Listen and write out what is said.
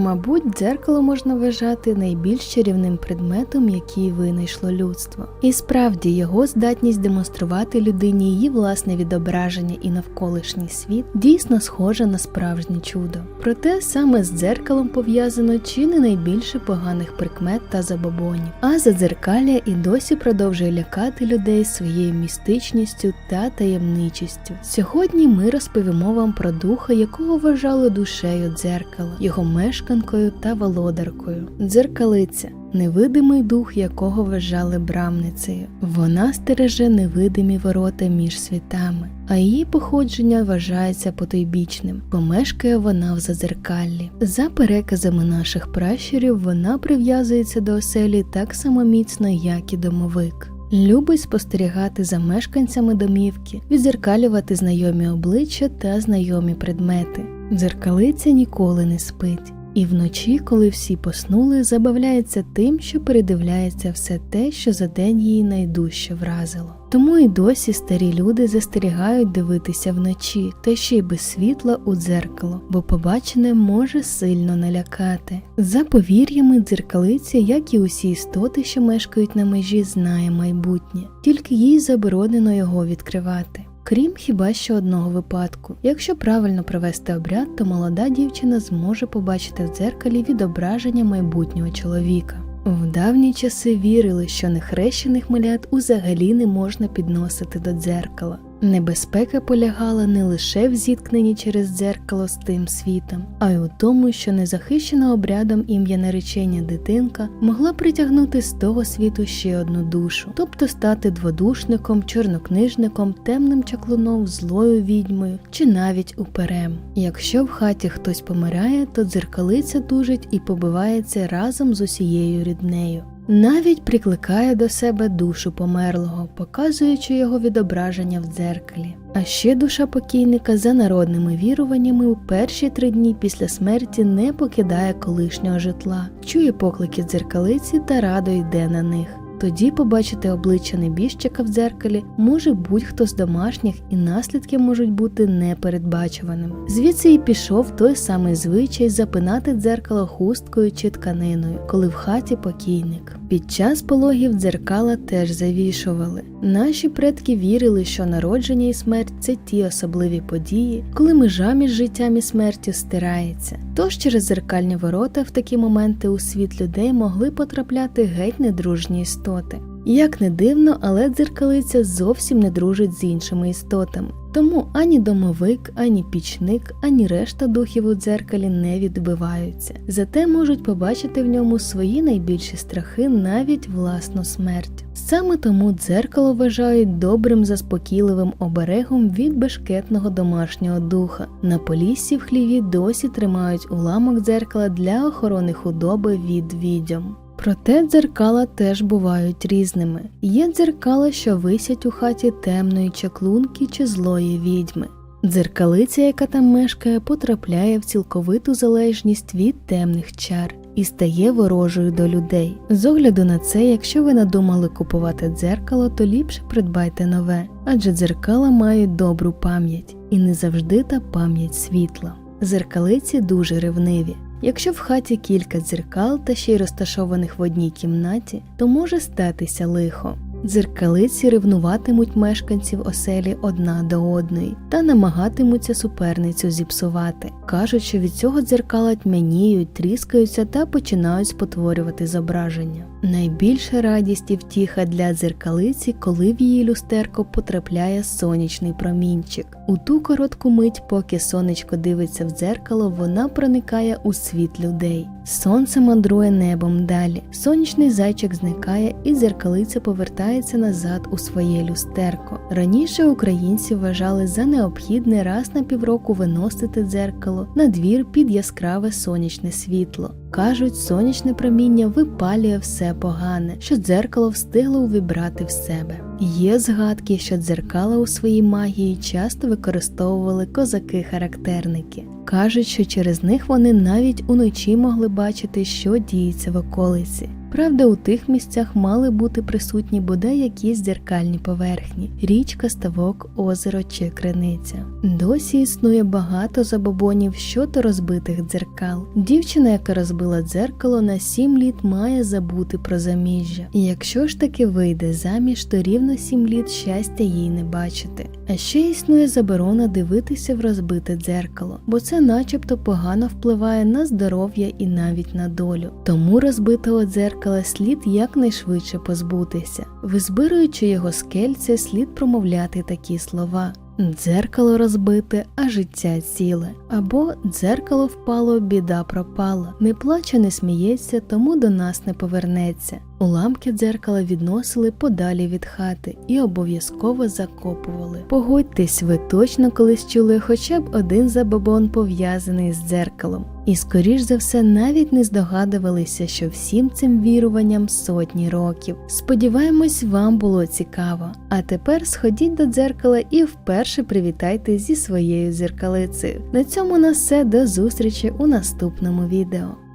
Мабуть, дзеркало можна вважати найбільш чарівним предметом, який винайшло людство. І справді його здатність демонструвати людині її власне відображення і навколишній світ дійсно схожа на справжнє чудо. Проте саме з дзеркалом пов'язано чи не найбільше поганих прикмет та забобонів. А задзеркалля і досі продовжує лякати людей своєю містичністю та таємничістю. Сьогодні ми розповімо вам про духа, якого вважали душею дзеркала, його мешканкою та володаркою. Дзеркалиця невидимий дух, якого вважали брамницею. Вона стереже невидимі ворота між світами, а її походження вважається потойбічним, бо мешкає вона в зазеркаллі. За переказами наших пращурів, вона прив'язується до оселі так само міцно, як і домовик. Любить спостерігати за мешканцями домівки, відзеркалювати знайомі обличчя та знайомі предмети. Дзеркалиця ніколи не спить. І вночі, коли всі поснули, забавляється тим, що передивляється все те, що за день її найдужче вразило. Тому і досі старі люди застерігають дивитися вночі, та ще й без світла у дзеркало, бо побачене може сильно налякати. За повір'ями, дзеркалиця, як і усі істоти, що мешкають на межі, знає майбутнє, тільки їй заборонено його відкривати. Крім хіба що одного випадку. Якщо правильно провести обряд, то молода дівчина зможе побачити в дзеркалі відображення майбутнього чоловіка. В давні часи вірили, що нехрещених малят узагалі не можна підносити до дзеркала. Небезпека полягала не лише в зіткненні через дзеркало з тим світом, а й у тому, що незахищена обрядом ім'я наречення дитинка могла притягнути з того світу ще одну душу, тобто стати дводушником, чорнокнижником, темним чаклуном, злою відьмою чи навіть уперем. Якщо в хаті хтось помирає, то дзеркалиця тужить і побивається разом з усією ріднею. Навіть прикликає до себе душу померлого, показуючи його відображення в дзеркалі. А ще душа покійника за народними віруваннями у перші три дні після смерті не покидає колишнього житла, чує поклики дзеркалиці та радо йде на них. Тоді побачити обличчя небіжчика в дзеркалі може будь-хто з домашніх, і наслідки можуть бути непередбачуваними. Звідси і пішов той самий звичай запинати дзеркало хусткою чи тканиною, коли в хаті покійник. Під час пологів дзеркала теж завішували. Наші предки вірили, що народження і смерть це ті особливі події, коли межа між життям і смертю стирається. Тож через зеркальні ворота в такі моменти у світ людей могли потрапляти геть недружні істоти. Як не дивно, але дзеркалиця зовсім не дружить з іншими істотами. Тому ані домовик, ані пічник, ані решта духів у дзеркалі не відбиваються, зате можуть побачити в ньому свої найбільші страхи, навіть власну смерть. Саме тому дзеркало вважають добрим заспокійливим оберегом від бешкетного домашнього духа. На поліссі в хліві досі тримають уламок дзеркала для охорони худоби від відьом. Проте дзеркала теж бувають різними. Є дзеркала, що висять у хаті темної чаклунки чи злої відьми. Дзеркалиця, яка там мешкає, потрапляє в цілковиту залежність від темних чар і стає ворожою до людей. З огляду на це, якщо ви надумали купувати дзеркало, то ліпше придбайте нове, адже дзеркала мають добру пам'ять і не завжди та пам'ять світла. Зеркалиці дуже ревниві. Якщо в хаті кілька дзеркал та ще й розташованих в одній кімнаті, то може статися лихо. Дзеркалиці ревнуватимуть мешканців оселі одна до одної та намагатимуться суперницю зіпсувати. Кажуть, що від цього дзеркала тьмяніють, тріскаються та починають спотворювати зображення. Найбільша радість і втіха для дзеркалиці, коли в її люстерко потрапляє сонячний промінчик. У ту коротку мить, поки сонечко дивиться в дзеркало, вона проникає у світ людей. Сонце мандрує небом далі. Сонячний зайчик зникає, і дзеркалиця повертається назад у своє люстерко. Раніше українці вважали за необхідне раз на півроку виносити дзеркало на двір під яскраве сонячне світло. Кажуть, сонячне проміння випалює все погане, що дзеркало встигло увібрати в себе. Є згадки, що дзеркала у своїй магії часто використовували козаки-характерники. Кажуть, що через них вони навіть уночі могли бачити, що діється в околиці. Правда, у тих місцях мали бути присутні бодай якісь дзеркальні поверхні: річка, ставок, озеро чи криниця. Досі існує багато забобонів щодо розбитих дзеркал. Дівчина, яка розбила дзеркало на сім літ, має забути про заміжжя. І якщо ж таки вийде заміж, то рівно сім літ щастя їй не бачити. А ще існує заборона дивитися в розбите дзеркало, бо це, начебто, погано впливає на здоров'я і навіть на долю. Тому розбитого дзеркала слід якнайшвидше позбутися. Визбируючи його скельце, слід промовляти такі слова. Дзеркало розбите, а життя ціле. Або дзеркало впало, біда пропала. Не плаче, не сміється, тому до нас не повернеться. Уламки дзеркала відносили подалі від хати і обов'язково закопували. Погодьтесь, ви точно колись чули хоча б один забобон пов'язаний з дзеркалом. І скоріш за все навіть не здогадувалися, що всім цим віруванням сотні років. Сподіваємось, вам було цікаво. А тепер сходіть до дзеркала і вперше привітайте зі своєю дзеркалицею. На цьому на все до зустрічі у наступному відео.